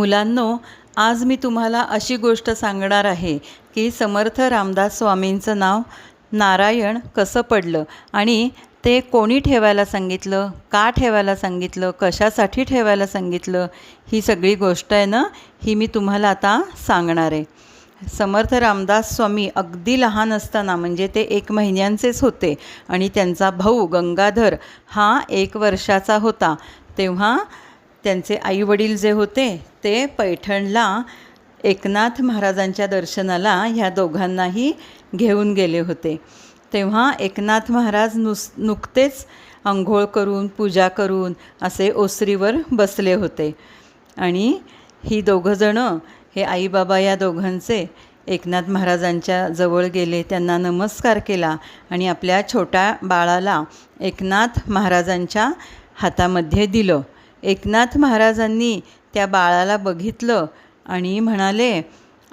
मुलांनो आज मी तुम्हाला अशी गोष्ट सांगणार आहे की समर्थ रामदास स्वामींचं नाव नारायण कसं पडलं आणि ते कोणी ठेवायला सांगितलं का ठेवायला सांगितलं कशासाठी ठेवायला सांगितलं ही सगळी गोष्ट आहे ना ही मी तुम्हाला आता सांगणार आहे. समर्थ रामदास स्वामी अगदी लहान असताना म्हणजे ते एक महिन्यांचेच होते आणि त्यांचा भाऊ गंगाधर हा एक वर्षाचा होता. तेव्हा त्यांचे आईवडील जे होते ते पैठणला एकनाथ महाराजांच्या दर्शनाला ह्या दोघांनाही घेऊन गेले होते. तेव्हा एकनाथ महाराज नुस नुकतेच आंघोळ करून पूजा करून असे ओसरीवर बसले होते. आणि ही दोघंजणं हे आईबाबा या दोघांचे एकनाथ महाराजांच्या जवळ गेले त्यांना नमस्कार केला आणि आपल्या छोट्या बाळाला एकनाथ महाराजांच्या हातामध्ये दिलं. एकनाथ महाराजांनी त्या बाळाला बघितलं आणि म्हणाले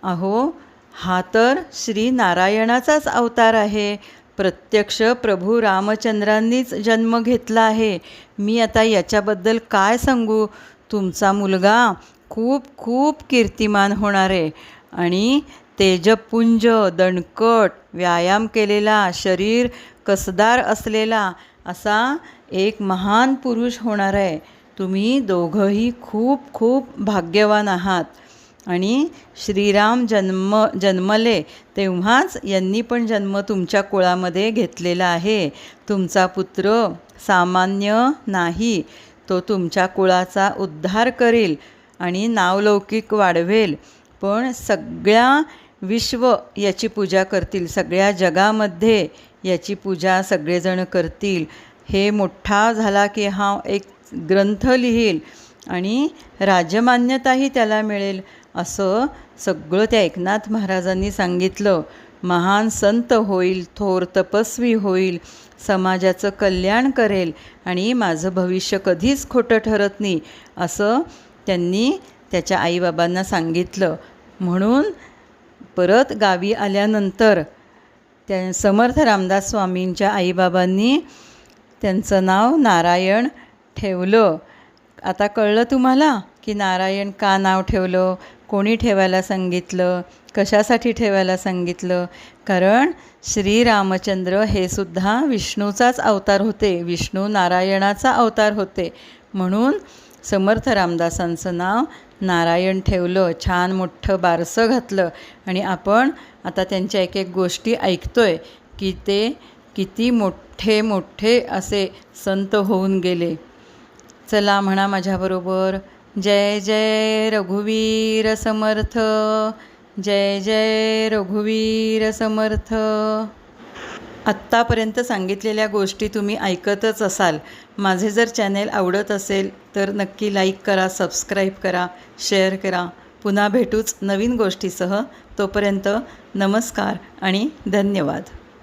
अहो हा तर श्री नारायणाचाच अवतार आहे. प्रत्यक्ष प्रभू रामचंद्रांनीच जन्म घेतला आहे. मी आता याच्याबद्दल काय सांगू? तुमचा मुलगा खूप खूप कीर्तिमान होणार आहे. आणि तेजपुंज दणकट व्यायाम केलेला शरीर कसदार असलेला असा एक महान पुरुष होणार आहे. तुम्ही दोघंही खूप खूप भाग्यवान आहात. आणि श्रीराम जन्म जन्मले तेव्हाच यांनी पण जन्म तुमच्या कुळामध्ये घेतलेला आहे. तुमचा पुत्र सामान्य नाही. तो तुमच्या कुळाचा उद्धार करेल आणि नावलौकिक वाढवेल. पण सगळ्या विश्व याची पूजा करतील. सगळ्या जगामध्ये याची पूजा सगळेजण करतील. हे मोठा झाला की हा एक ग्रंथ लिहील आणि राजमान्यताही त्याला मिळेल असं सगळं त्या एकनाथ महाराजांनी सांगितलं. महान संत होईल थोर तपस्वी होईल समाजाचं कल्याण करेल आणि माझं भविष्य कधीच खोटं ठरत नाही असं त्यांनी त्याच्या आईबाबांना सांगितलं. म्हणून परत गावी आल्यानंतर त्या समर्थ रामदास स्वामींच्या आईबाबांनी त्यांचं नाव नारायण ठेवलं. आता कळलं तुम्हाला की नारायण का नाव ठेवलं? कोणी ठेवायला सांगितलं? कशासाठी ठेवायला सांगितलं? कारण श्रीरामचंद्र हे सुद्धा विष्णूचाच अवतार होते. विष्णू नारायणाचा अवतार होते. म्हणून समर्थ रामदासांचं नाव नारायण ठेवलं. छान मोठं बारसं घातलं. आणि आपण आता त्यांच्या एक एक गोष्टी ऐकतो आहे की ते किती मोठे मोठे असे संत होऊन गेले. चला म्हणा माझ्याबरोबर. जय जय रघुवीर समर्थ. जय जय रघुवीर समर्थ. आत्तापर्यंत सांगितलेल्या गोष्टी तुम्ही ऐकतच असाल. माझे जर चॅनेल आवडत असेल तर नक्की लाईक करा सबस्क्राईब करा शेअर करा. पुन्हा भेटूच नवीन गोष्टीसह. तोपर्यंत नमस्कार आणि धन्यवाद.